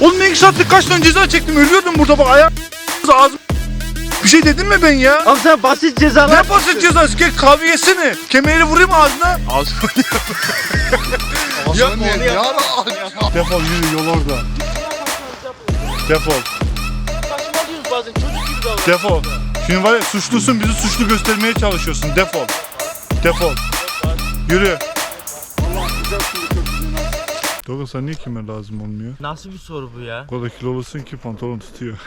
Oğlum ne iki kaç tane ceza çektim ölüyordum burada bak ayağım ağzım. Bir şey dedim mi ben ya? Abi sen basit cezalar. Ne basit cezası gel kahve yesene. Kemeri vurayım ağzına. Ağzıma Yapma onu ya. Defol yürü yol orada. Defol. Saçmalıyoruz bazen çocuk gibi davranıyoruz. Defol. Şimdi var ya suçlusun bizi suçlu göstermeye çalışıyorsun. Defol. Defol. Yürü. Sen niye kemer lazım olmuyor? Nasıl bir soru bu ya? O kadar kilolusun ki pantolon tutuyor.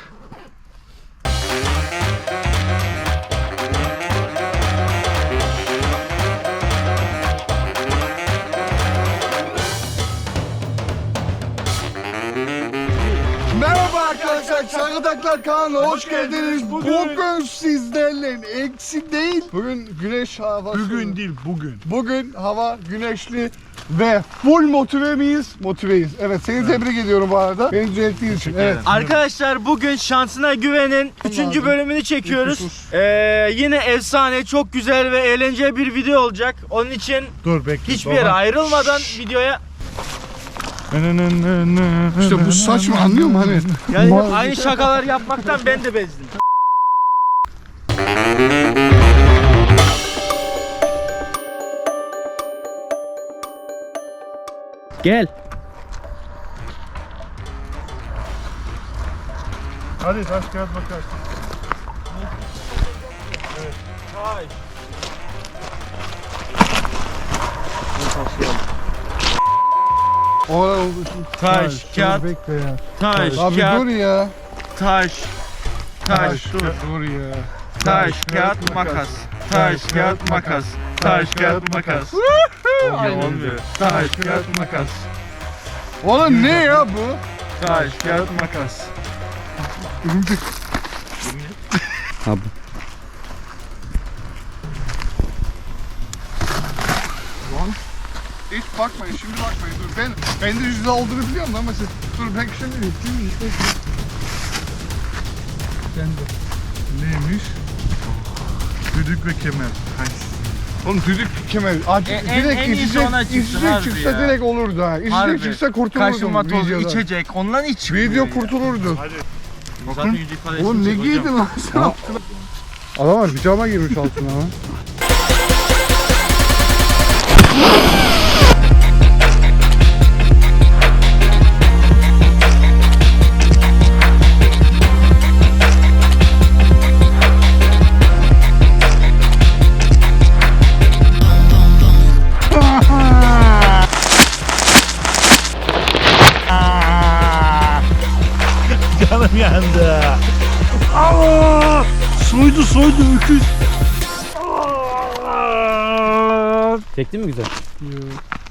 Merhaba arkadaşlar, Çakıtaklar kanalına hoş geldiniz. Bugün sizlerle eksi değil. Bugün güneş havası. Bugün değil bugün. Bugün hava güneşli ve full motive miyiz? Motiveyiz. Evet seni tebrik ediyorum bu arada. Beni düzelttiğin için. Evet. Arkadaşlar bugün şansına güvenin 3. Allah'ım. bölümünü çekiyoruz. Ee, yine efsane, çok güzel ve eğlenceli bir video olacak. Onun için Dur bekle. hiçbir yere ayrılmadan videoya İşte bu saçma anlıyor musun hani? yani hep aynı şakalar yapmaktan ben de bezdim. Gel. Hadi taş kağıt makas. Taş. O- Taş, dur, kağıt, Bekle ya. taş, Abi kağıt, dur ya. taş, taş, dur. Dur ya. taş, kağıt, makas, taş, kağıt, makas, taş, kağıt, makas. Olmuyor. Taş, kağıt, makas, Oğlum ne ya bu? taş, kağıt, makas. Örümcek. Lan. Hiç bakmayın şimdi bakmayın dur ben ben de yüzde olduğunu biliyorum ama siz dur ben şimdi işte. Ben de. Neymiş? Düdük ve kemer. Hay. Oğlum düdük kemer acı E, en- direkt en iyisi içecek, ona çıksın içecek harbi çıksa ya. direkt olurdu ha. İçecek Harbi. çıksa kurtulurdum Kaşınma tozu, videodan. içecek. Ondan hiç Video kurtulurdu. Hadi. Zaten ifadesi Oğlum ne yok hocam. giydin lan sen? Adam var pijama girmiş altına ha. Çektin mi güzel?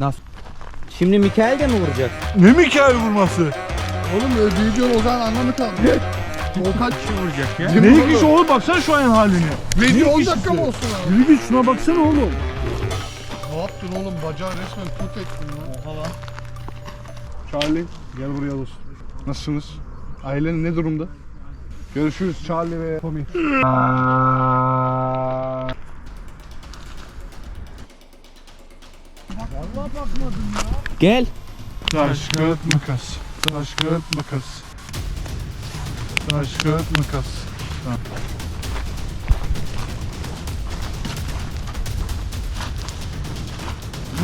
Nasıl? Şimdi Mikael de mi vuracak? Ne Mikael vurması? Oğlum öyle videonun o zaman anlamı kaldı. O kaç Kim vuracak ya? Ne oğlum? ilginç oğlum baksana şu an haline. Video Ne 10 ilginç dakika mı olsun abi? Yürü git şuna baksana oğlum. Ne yaptın oğlum? Bacağı resmen tut ettin lan. Oha lan. Charlie gel buraya dostum. Nasılsınız? Ailen ne durumda? Görüşürüz Charlie ve Tommy. Gel. Taş kağıt makas. Taş kağıt makas. Taş kağıt makas.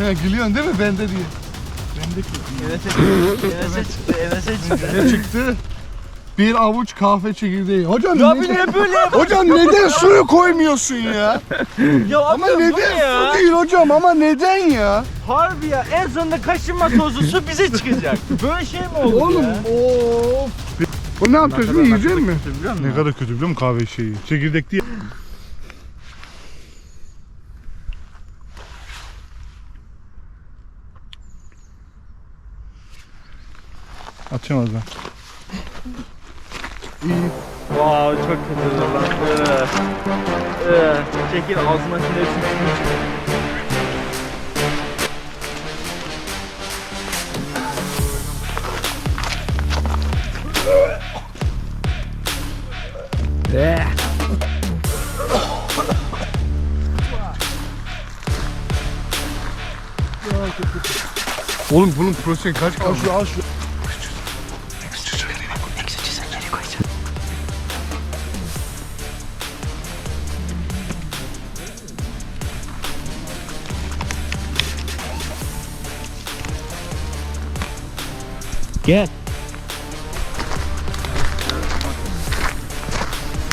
Ne gülüyorsun değil mi bende diye? Enes'e çıktı, Enes'e çıktı, Enes'e çıktı. Ne çıktı? Bir avuç kahve çekirdeği. Hocam Ya neden- ne böyle yap- Hocam neden suyu koymuyorsun ya? Ya Ama abi bu neden ne ya? su değil hocam ama neden ya? Harbi ya en sonunda kaşınma tozu su bize çıkacak. Böyle şey mi olur Oğlum ya? of. Bu ne yapacağız şimdi yiyecek mi? Ne kadar kötü biliyor musun kahve şeyi? Çekirdek değil. Az ben. Wow çok kötü lan. Ee, ee, Çekil ağzıma şimdi hepsini Oğlum bunun prosesi kaç kaldı? Al şu al şu. Gel.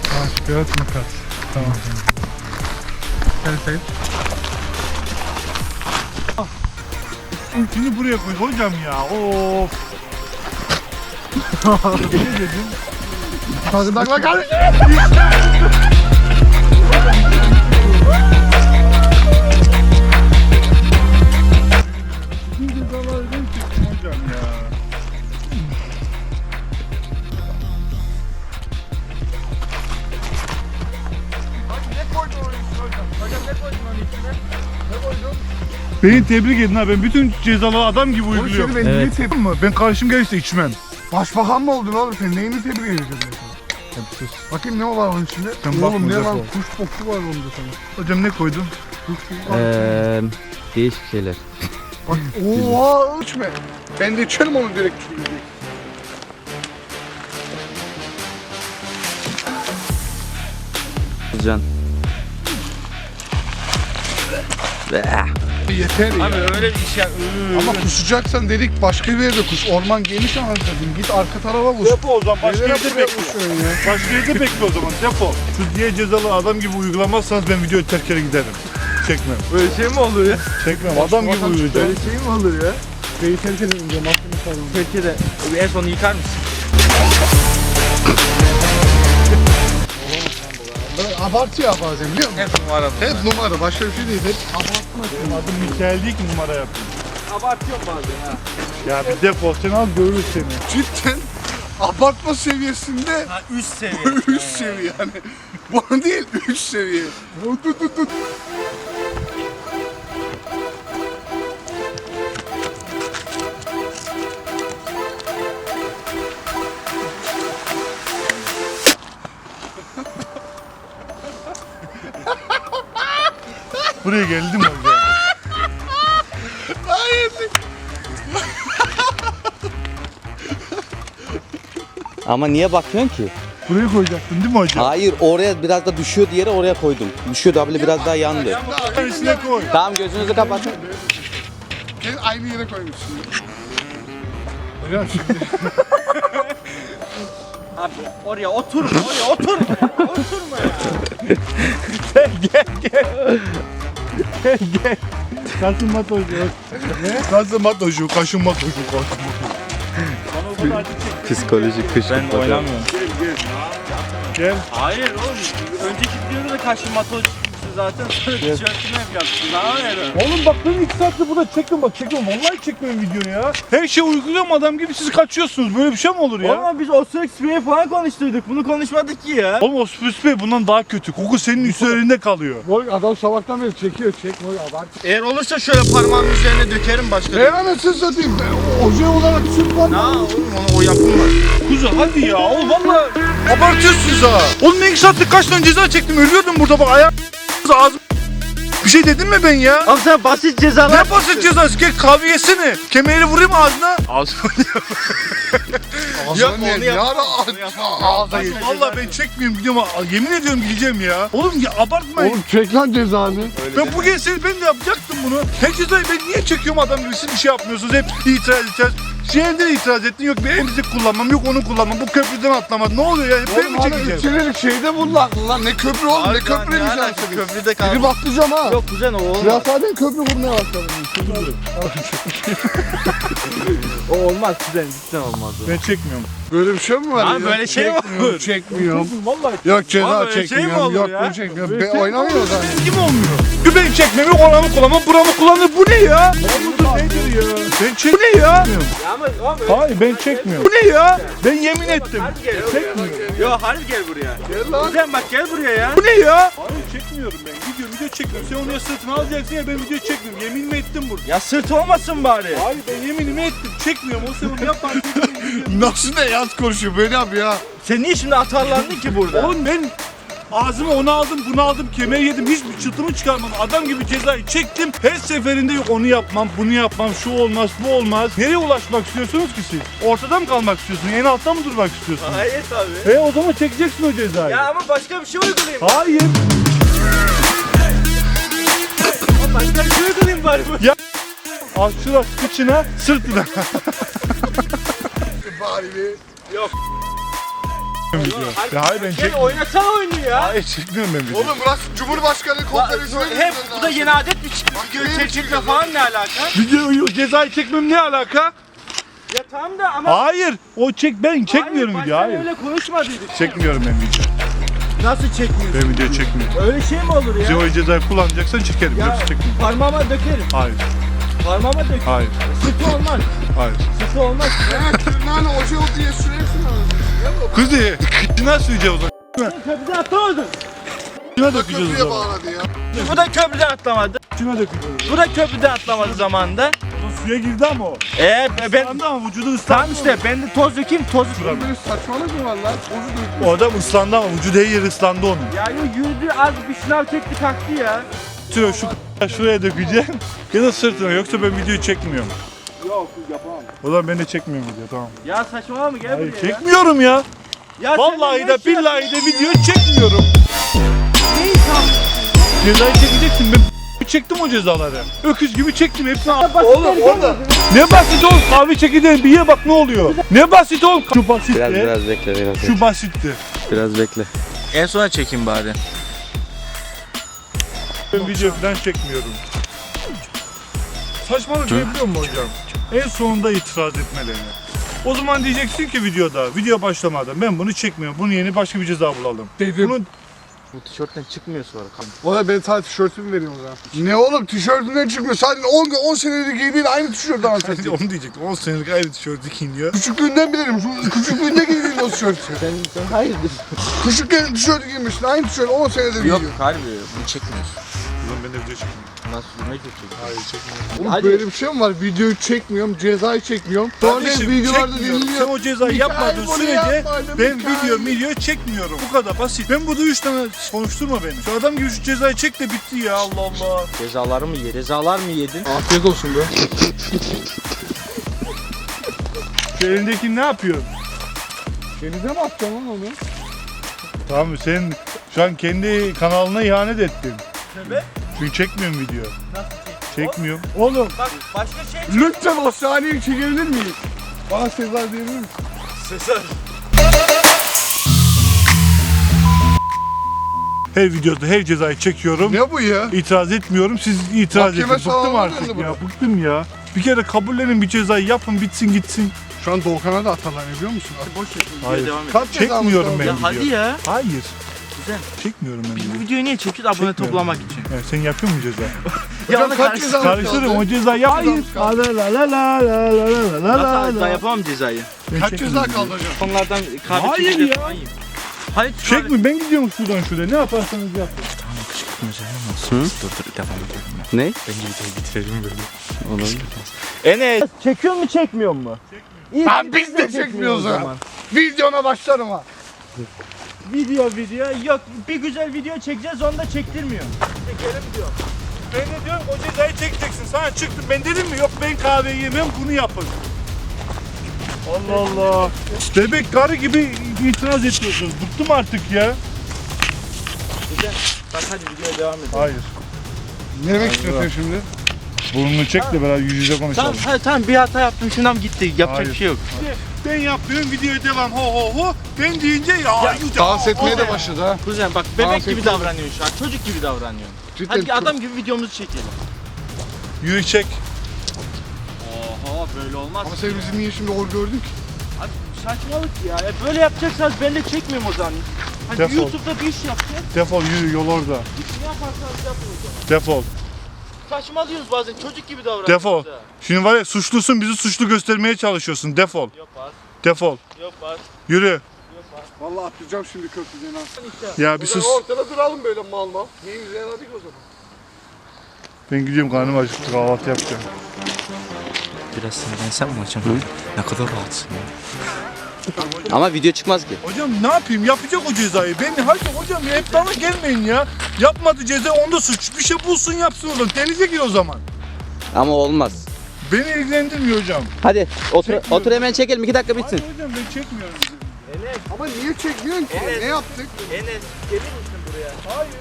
Taş, kağıt, makas. Tamam. Sen seç. Ultini buraya koy hocam ya. Of. Takla kardeşim. Bütün Beni tebrik edin ha ben bütün cezaları adam gibi Oğlum uyguluyorum. seni ben niye Evet. tebrik Ama ben karşım gelirse içmem. Başbakan mı oldun oğlum sen neyini tebrik edeceksin? Bakayım ne var onun içinde? Sen oğlum ne defol. lan kuş kokusu var onda sana. Hocam ne koydun? Kuş kokusu var. Ee, değişik şeyler. Bak oha içme. Ben de içerim onu direkt. Can. Yeter ya. Abi öyle bir iş ya. Ama kusacaksan dedik başka bir yerde kus. Orman geniş anasını Git arka tarafa kus. Depo o zaman başka Neler yerde bekle. ya? Başka yerde bekle o zaman depo. Şu diye cezalı adam gibi uygulamazsanız ben videoyu terk eder giderim. Çekmem. Böyle şey mi olur ya? Çekmem adam gibi uyuyacağım. Böyle şey mi olur ya? Beyi terk edin diye mahkeme. Peki de en son yıkar mısın? Böyle Abartı ya bazen biliyor musun? Hep numara. Hep numara başka bir şey değil. Hep abartma. Adım Mikael değil ki numara yapıyor. Abartıyorum bazen ha. Ya bir defol sen al görürüz seni. Cidden abartma seviyesinde Ha üst seviye. üst seviye yani. Bu değil üst seviye. Buraya geldim hocam. Hayır. Ama niye bakıyorsun ki? Buraya koyacaktın değil mi hocam? Hayır oraya biraz da düşüyor diğeri oraya koydum. Düşüyordu abla biraz daha yandı. Üstüne koy. Tamam gözünüzü kapatın. Gel aynı yere koymuşsun. Hocam şimdi Abi oraya otur. Oraya otur. Oturma ya. Mat hocam. Ne? Kasım mat hocam. Kaşın mat hocam. Kaşın mat Psikolojik kış. Ben oynamıyorum. Gel. Hayır oğlum. Önceki videoda da karşı mato çıkmıştı zaten. Sonra tişörtünü hep yaptın. Daha ne? Oğlum bak ben 2 saattir burada çekiyorum bak çekiyorum. Vallahi çekmiyorum videoyu ya. Her şey uyguluyorum adam gibi siz kaçıyorsunuz. Böyle bir şey mi olur ya? Ama biz o sürekli sprey falan konuştuyduk. Bunu konuşmadık ki ya. Oğlum o Bey bundan daha kötü. Koku senin üzerinde kalıyor. Boy adam sabahtan beri çekiyor çek boy abart. Eğer olursa şöyle parmağımın üzerine dökerim başka. Ne anasını satayım ben oje olarak süt var. Ne oğlum onu o yapılmaz. Kuzu hadi ya. Oğlum valla abartıyorsunuz ha. Oğlum ben 2 saattir kaç tane ceza çektim. Ölüyordum burada bak ayağım ağzım. Bir şey dedim mi ben ya? Abi sen basit cezalar Ne basit cezası? Gel kahve yesene. Kemeri vurayım ağzına. Ağzına Ağzına ne? onu Ne yap- ara onu yap- ağza Vallahi ben çekmiyorum gidiyorum. Yemin ediyorum gideceğim ya. Oğlum ya abartmayın. Oğlum çek lan cezanı. Ben bu gelseydi ben de yapacaktım bunu. Her cezayı ben niye çekiyorum adam gibi siz bir şey yapmıyorsunuz. Hep itiraz edeceğiz. Şeyde itiraz ettin yok bir emzik kullanmam yok onu kullanmam bu köprüden atlamadım. Ne oluyor ya? Hep ben Oğlum mi hala çekeceğim? içerilik şeyde bulundun lan. Ne köprü oğlum ne köprü ne ne alaka? Köprüde kaldı. Biri batlayacağım ha. Yok kuzen o olmaz. Zaten köprü vurmaya başladım. O olmaz kuzen cidden olmaz o. Ben çekmiyorum. Böyle bir şey mi var Abi ya? böyle şey mi Çekmiyorum, olur? Çekmiyorum. Vallahi Yok ceza böyle şey mi çekmiyorum. olur Yok ya? bunu çekmiyorum. Ben oynamıyorum zaten. kim olmuyor? Bir ben çekmemi oranı kullanmam buramı kullanır. Bu ne ya? Bu nedir ya? Ben çek... Bu ne ya? Ya ama ama Hayır ben çekmiyorum. Bu ne ya? Ben yemin ettim. Hadi gel. Çekmiyor. Yo hadi gel buraya. Gel lan. Kuzen bak gel buraya ya. Bu ne ya? Hayır çekmiyorum ben. Video video çekmiyorum. Sen onu ya sırtına alacaksın ya ben video çekmiyorum. Yemin mi ettim burada? Ya sırt olmasın bari. Hayır ben yeminimi ettim. Çekmiyorum. O sen onu yapma. Nasıl ne yaz konuşuyor böyle abi ya. Sen niye şimdi atarlandın ki burada? Oğlum ben ağzıma onu aldım bunu aldım kemeri yedim hiçbir çıtımı çıkarmadım adam gibi cezayı çektim her seferinde yok onu yapmam bunu yapmam şu olmaz bu olmaz nereye ulaşmak istiyorsunuz ki siz ortada mı kalmak istiyorsun en altta mı durmak istiyorsun Hayır tabii. e o zaman çekeceksin o cezayı Ya ama başka bir şey uygulayayım. hayır başka bir şey uygulayayım bari. al şurası kıçına sırtına bari bir. Ya hayır ben çek. oynasana oyunu ya. Hayır çekmiyorum ben video. Oğlum burası Cumhurbaşkanı konferansı. Hep bu da yeni adet mi çıktı? Video çekilme falan ne alaka? Video cezayı çekmem ne alaka? Ya tamam da ama Hayır. O çek ben çekmiyorum Hayır, video. Hayır. öyle konuşmadıydık. Çekmiyorum ben video. Nasıl çekmiyorsun? Ben video çekmiyorum. Öyle şey mi olur ya? Video cezayı kullanacaksan çekerim. Ya Yoksa çekmiyorum. parmağıma dökerim. Hayır. Parmağıma dökerim. Hayır. Sıkı olmaz. Hayır. Sıkı olmaz. Evet, tırnağını oje o diye sürersin ağzına. Kızı. Kıçına süreceğiz o zaman. Sen köprüden atlamadın. Kıçına dökeceğiz o zaman. Bu da köprüden atlamadı. Kıçına dökeceğiz. Bu da köprüden atlamadı zamanında. Suya girdi ama o. Ee ben Islandı ama vücudu ıslandı. tamam işte ben de toz dökeyim toz Böyle saçmalık mı var lan? Ozu dökmüş. O adam ıslandı ama vücudu her yeri ıslandı onun. Ya yürüdü az bir şınav çekti kalktı ya. Tüyo şu şuraya dökeceğim. Ya da sırtına yoksa ben videoyu çekmiyorum. O zaman ben de çekmiyorum video tamam. Ya saçmalama mı gel Hayır buraya ya. çekmiyorum ya. Ya Vallahi de billahi de video çekmiyorum. Cezayı çekeceksin ben çektim o cezaları. Öküz gibi çektim hepsini. Oğlum orada. Ne basit oğlum kahve çekirdeğin bir ye bak ne oluyor. Ne basit oğlum. Şu basitti. Biraz biraz bekle biraz. Şu basitti. Biraz bekle. En sona çekeyim bari. Ben video falan çekmiyorum. Saçmalık ne biliyor musun hocam? En sonunda itiraz etmelerini. O zaman diyeceksin ki videoda, video başlamadan ben bunu çekmiyorum. Bunun yeni başka bir ceza bulalım. Dedim. Bunun Bu tişörtten çıkmıyor sonra. Valla ben sana tişörtümü vereyim o zaman. Ne oğlum tişörtünden çıkmıyor. Sadece 10, 10 senedir giydiğin aynı tişört anasını satayım. onu diyecektim. 10 senelik ayrı tişörtü giyiniyor. Küçüklüğünden bilirim. Şu küçüklüğünde giydiğin o tişörtü. Sen, sen hayırdır? Küçükken tişörtü giymiştin. Aynı tişört 10 senedir giyiyor. harbi bunu çekmiyorsun. Ben de video çekmiyorum. Nasıl ne çekiyorsun? Hayır çekmiyorum. Oğlum Hadi. böyle bir şey mi var? Videoyu çekmiyorum, cezayı çekmiyorum. Sonra Kardeşim videolarda çekmiyorum. Sen dinliyor. o cezayı yapmadığın bunu sürece ben video video çekmiyorum. Bu kadar basit. Ben burada 3 tane konuşturma beni. Şu adam gibi şu cezayı çek de bitti ya Allah Allah. Cezaları mı ye? Cezalar mı yedin? Afiyet olsun be. Şu elindeki ne yapıyor? Denize mi atacaksın lan onu? Tamam sen şu an kendi kanalına ihanet ettin. Sebep? Çünkü çekmiyorum video. Nasıl Çekmiyorum. Oğlum Bak başka şey Lütfen o saniyeyi çekebilir miyiz? Bana Sezar diyebilir misin? her videoda her cezayı çekiyorum. Ne bu ya? İtiraz etmiyorum. Siz itiraz Mahkeme edin. Bıktım artık ya. bu. Bıktım ya. Bir kere kabullenin bir cezayı yapın bitsin gitsin. Şu an Doğukan'a da atarlar biliyor musun? boş ver. Hayır. Devam et. Kaç cezamız Çekmiyorum kaldı? ben Ya video. hadi ya. Hayır. Güzel. Çekmiyorum ben Biz bu video. videoyu niye çekiyoruz? Abone Çekmiyorum. toplamak için. Yani sen yapıyor musun ceza? Hocam da kaç cezamız Karıştırırım o yap. Hayır. La la la la la la la la la Nasıl ben la. yapamam cezayı? Ben Kaç çekmiyorum ceza kaldı hocam? Onlardan kahve Hayır çekirdeği ya. falan yiyeyim. Hayır. Çek mi? Ben gidiyorum şuradan şuraya. Ne yaparsanız yapın. Ne? Enes. Çekiyor mu çekmiyor mu? İyi, Lan biz de çekmiyoruz ha. Videona başlarım ha. Video video yok bir güzel video çekeceğiz onu da çektirmiyor. Çekelim diyor. Ben de diyorum o cezayı çekeceksin. Sana çıktım. Ben dedim mi? Yok ben kahve yemem bunu yapın. Allah Allah. Bebek karı gibi itiraz ediyorsunuz. Bıktım artık ya. Güzel. Bak hadi videoya devam edelim. Hayır. Ne demek istiyorsun şimdi? Burnunu çek de biraz yüz yüze Tamam, konuşalım. hadi, tamam bir hata yaptım şundan gitti yapacak Hayır. bir şey yok. Ben yapıyorum videoya devam ho ho ho. Ben deyince ya. yüce- Dans etmeye de başladı ha. Kuzen bak bebek Afiyet gibi olsun. davranıyorsun şu an çocuk gibi davranıyorsun. Cidden Hadi çok- adam gibi videomuzu çekelim. Yürü çek. Oha böyle olmaz. Ama sen bizi niye şimdi hor gördün ki? Abi saçmalık ya. ya. Böyle yapacaksanız ben de çekmiyorum o zaman. Hadi Defol. YouTube'da bir iş yapacağız. Defol yürü yol orada. Ne yaparsanız yapın o zaman. Defol. Saçmalıyoruz bazen çocuk gibi davranıyoruz. Defol. ha. Şimdi var ya suçlusun bizi suçlu göstermeye çalışıyorsun. Defol. Yok bas, Defol. yok bas, Yürü. Vallahi atlayacağım şimdi köprüden ha. Ya bir sus. ortada duralım böyle mal mal. Niye güzel hadi o zaman. Ben gidiyorum karnım acıktı kahvaltı yapacağım. Biraz sinirlensem mi hocam? Ne kadar rahatsın ya. Ama video çıkmaz ki. Hocam ne yapayım yapacak o cezayı. Ben hadi hocam ya hep bana gelmeyin ya. Yapmadı ceza onda suç. Bir şey bulsun yapsın oradan. Denize gir o zaman. Ama olmaz. Beni ilgilendirmiyor hocam. Hadi otur, Çekmiyorum. otur hemen çekelim. iki dakika bitsin. Hayır hocam ben çekmiyorum. Enes, Ama niye çekmiyorsun ki? Evet. Ne yaptık? Enes gelir misin buraya? Hayır.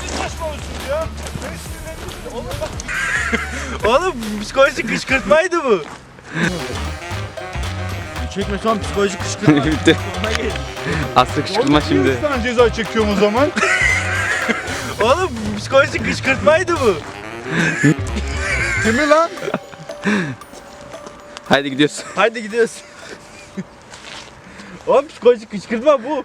Siz saçmalıyorsunuz ya. Ben sinirlendim. Oğlum bak Oğlum psikolojik kışkırtmaydı bu. çekme şu an psikolojik kışkırtma. Bitti. Aslı kışkırtma şimdi. tane ceza çekiyorum o zaman. Oğlum psikolojik kışkırtmaydı bu. Kimi lan? Haydi gidiyoruz. Haydi gidiyoruz. Oğlum psikolojik kışkırtma bu.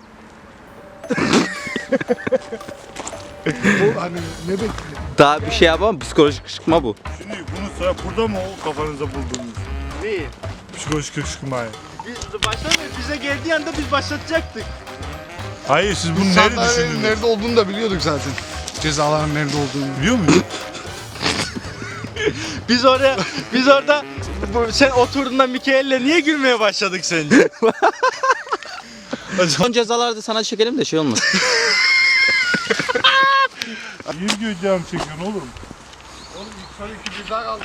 Bu hani ne bekliyor? Daha bir şey yapamam. Psikolojik kışkırtma bu. Şimdi bunu sıra burada mı o kafanıza bulduğunuz? Değil. Psikolojik kışkırtmayı. Biz başlamıyor. Bize geldiği anda biz başlatacaktık. Hayır siz bunu nerede Sandalyenin düşündünüz? nerede olduğunu da biliyorduk zaten. Cezaların nerede olduğunu. Biliyor musun? Biz oraya, biz orada bu, sen oturduğunda Mikael'le niye gülmeye başladık sence? Son cezalarda sana çekelim de şey olmaz. İyi videoyu çekiyorsun oğlum. Oğlum ilk son iki ceza kaldı.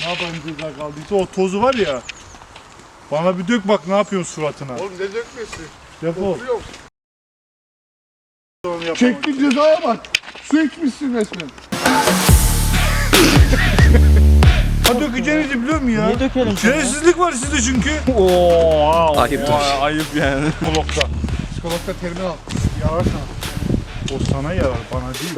Ne yapalım ceza kaldıysa o tozu var ya. Bana bir dök bak ne yapıyorsun suratına. Oğlum ne dökmesi? Defol. Yapamam. Çektiğin cezaya bak. Su içmişsin resmen. Ha dökeceğinizi biliyor musun ya? Niye dökelim? Şerefsizlik var sizde çünkü. Oo, Ayıptır. ayıp yani. Blokta. Psikologda terminal. Yarar sana. O sana yarar bana değil.